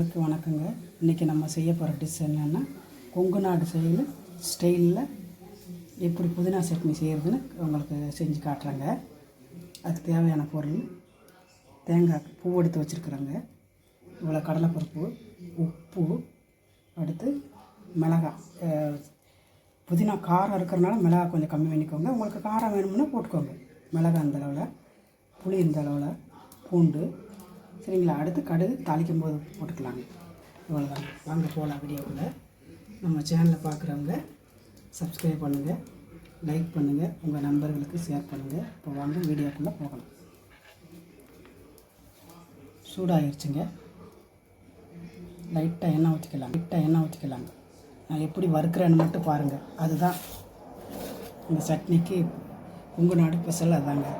வணக்கங்க. இன்றைக்கி நம்ம செய்ய போகிற டிஷ் என்னென்னா கொங்கு நாடு செயல் ஸ்டைலில் எப்படி புதினா சட்னி செய்கிறதுன்னு உங்களுக்கு செஞ்சு காட்டுறேங்க. அதுக்கு தேவையான பொருள் தேங்காய் பூ எடுத்து வச்சுருக்குறேங்க. இவ்வளோ கடலைப்பருப்பு உப்பு அடுத்து மிளகாய் புதினா காரம் இருக்கிறனால மிளகாய் கொஞ்சம் கம்மி பண்ணிக்கோங்க. உங்களுக்கு காரம் வேணும்னா போட்டுக்கோங்க. மிளகாய் இந்த அளவில் புளி இந்த அளவில் பூண்டு சரிங்களா? அடுத்து கடுகு தாளிக்கும் போது போட்டுக்கலாங்க. இவ்வளோதான் வாங்க போகலாம் வீடியோவில் நம்ம சேனலை பார்க்குறவங்க சப்ஸ்கிரைப் பண்ணுங்கள் லைக் பண்ணுங்கள் உங்கள் நண்பர்களுக்கு ஷேர் பண்ணுங்கள் இப்போ வாங்க வீடியோக்குள்ளே போகலாம். சூடாகிருச்சுங்க லைட்டாக எண்ணெய் ஊற்றிக்கலாம் லைட்டாக எண்ணெய் ஊற்றிக்கலாங்க நான் எப்படி வறுக்கிறேன்னு மட்டும் பாருங்கள் அதுதான். இந்த சட்னிக்கு உங்கள் நாடு ஸ்பெஷல் அதாங்க.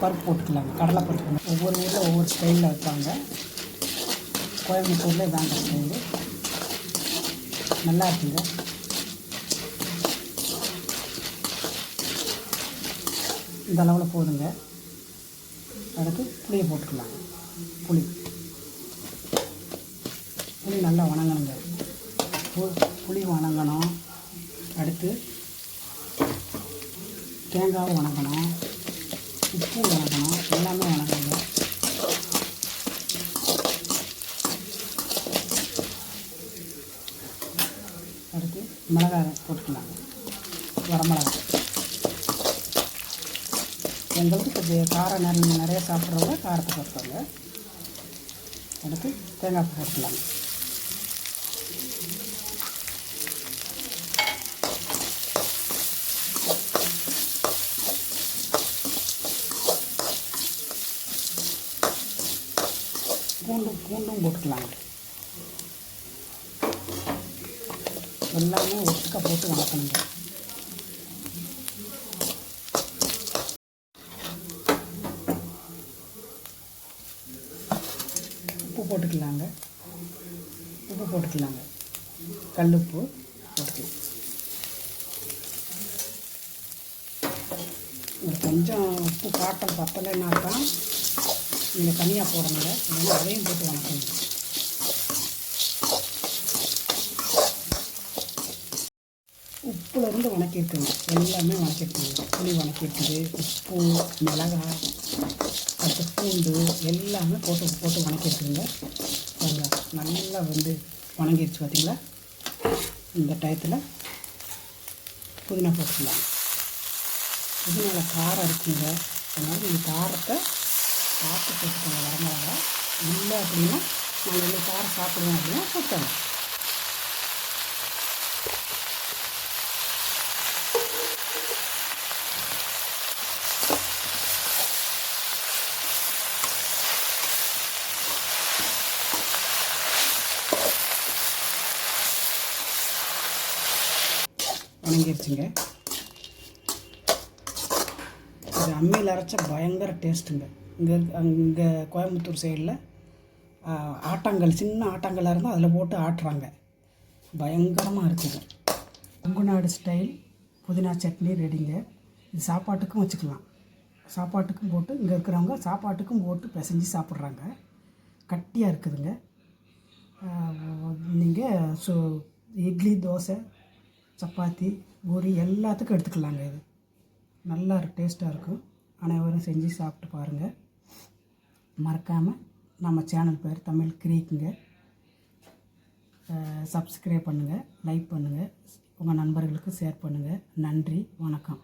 பருப்பு போட்டுக்கலாங்க. கடலை பருப்பு ஒவ்வொரு ஊரில் ஒவ்வொரு ஸ்டைலில் வைப்பாங்க. கோயம்புத்தூரில் இதாங்க ஸ்டைலு நல்லா இருக்குங்க. இந்த அளவில் போதுங்க. அடுத்து புளியை போட்டுக்கலாங்க புளி. புளி நல்லா வணங்கணுங்க. பு- புளி வணங்கணும். அடுத்து தேங்காவும் வணங்கணும். உப்பு வணங்கணும் எல்லாமே வணங்கணுங்க அடுத்து மிளகாய் போட்டுக்கலாங்க வரமிளகாய் எங்களுக்கு கொஞ்சம் காரம் நிறைய நிறைய சாப்பிட்றவங்க காரத்தை போட்டுக்கோங்க அடுத்து தேங்காய் பூ பூண்டும் பூண்டும் போட்டுக்கலாங்க. எல்லாமே ஒட்டுக்க போட்டு வளர்க்கணுங்க உப்பு போட்டுக்கலாங்க. உப்பு போட்டுக்கலாங்க. கல்லுப்பு போட்டுக்கலாம். ஒரு கொஞ்சம் உப்பு காட்டம் பத்தலைன்னா தான் நீங்கள் தனியாக போடணுங்க. இல்லைன்னா அதையும் போட்டு வணக்கணும் உப்புலேருந்து வணக்கியிருக்குங்க. எல்லாமே வணக்கியிருக்குங்க. புளி வணக்கியிருக்குது உப்பு மிளகாய் அடுத்து பூண்டு எல்லாமே போட்டு போட்டு வணக்கியிருக்குங்க பாருங்கள் நல்லா வந்து வணங்கிருச்சு பார்த்தீங்களா? இந்த டயத்தில் புதினா போட்டுக்கலாம். புதினால காரம் இருக்குங்க. அதனால் நீங்கள் காரத்தை சாப்பிட்டு போட்டுக்கோங்க வரமிளகா இல்லை அப்படின்னா நாங்கள் இல்லை காரம் சாப்பிடுவோம் அப்படின்னா போட்டோம் வணங்கிருச்சுங்க. இது அம்மியில் அரைச்ச பயங்கர டேஸ்ட்டுங்க இங்கே அங்கே கோயம்புத்தூர் சைடில் ஆட்டாங்கல் சின்ன ஆட்டாங்கல்லாக இருந்தால் அதில் போட்டு ஆட்டுறாங்க. பயங்கரமாக இருக்குது. கொங்குநாடு ஸ்டைல் புதினா சட்னி ரெடிங்க இது சாப்பாட்டுக்கும் வச்சுக்கலாம். சாப்பாட்டுக்கும் போட்டு இங்கே இருக்கிறவங்க சாப்பாட்டுக்கும் போட்டு பிசைஞ்சு சாப்பிட்றாங்க. கட்டியாக இருக்குதுங்க. நீங்கள் ஸோ இட்லி தோசை சப்பாத்தி பூரி எல்லாத்துக்கும் எடுத்துக்கலாங்க இது. நல்லா டேஸ்ட்டாக இருக்கும். அனைவரும் செஞ்சு சாப்பிட்டு பாருங்கள் மறக்காமல் நம்ம சேனல் பேர் தமிழ் கிரேக்குங்க. சப்ஸ்கிரைப் பண்ணுங்கள் லைக் பண்ணுங்கள் உங்கள் நண்பர்களுக்கு ஷேர் பண்ணுங்கள் நன்றி வணக்கம்.